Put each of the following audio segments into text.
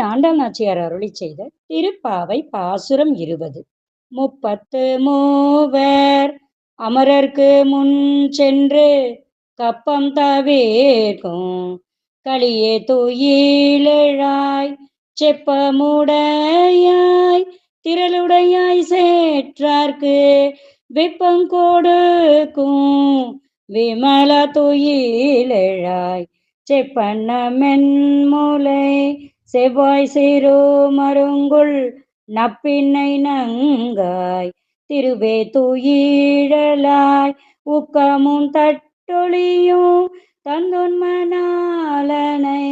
ஆண்டாள் நாச்சியார் அருளி செய்த திருப்பாவை பாசுரம் இருபது. முப்பத்து மூவர் அமரர்க்கு முன் சென்று கப்பம் தவேக்கும் களியே துயிலழாய் செப்பமுடையாய் திரளுடையாய் சேற்றார்க்கு வெப்பம் கொடுக்கும் விமல துயிலழாய் செப்பண்ண மென்முலை செவ்வாய் சேரோ மருங்குள் நப்பின்னை நங்காய். திருவே துயிழலாய். உக்கமும் தட்டொழியும் தந்துன்மனாலனை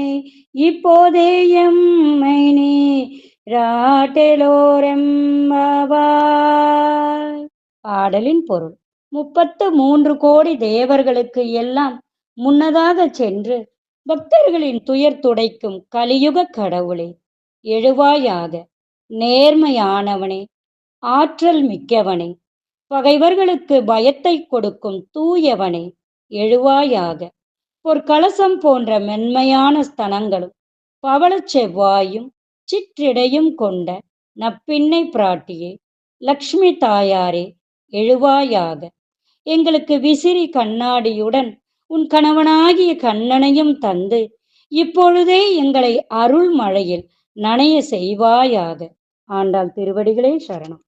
இப்போதே எம்மை நீ ராட்டெலோரெம்பவாய் பாடலின் பொருள். முப்பத்து மூன்று கோடி தேவர்களுக்கு எல்லாம் முன்னதாக சென்று பக்தர்களின் துயர் துடைக்கும் கலியுக கடவுளே எழுவாயாக நேர்மையானவனே ஆற்றல் மிக்கவனே பகைவர்களுக்கு பயத்தை கொடுக்கும் தூயவனே எழுவாயாக பொற்கலசம் போன்ற மென்மையான ஸ்தனங்களும் பவளச் செவ்வாயும் சிற்றிடையும் கொண்ட நப்பின்னை பிராட்டியே லக்ஷ்மி தாயாரே எழுவாயாக எங்களுக்கு விசிறி கண்ணாடியுடன் உன் கணவனாகிய கண்ணனையும் தந்து இப்பொழுதே எங்களை அருள் மழையில் நனைய செய்வாயாக. ஆண்டாள் திருவடிகளே சரணம்.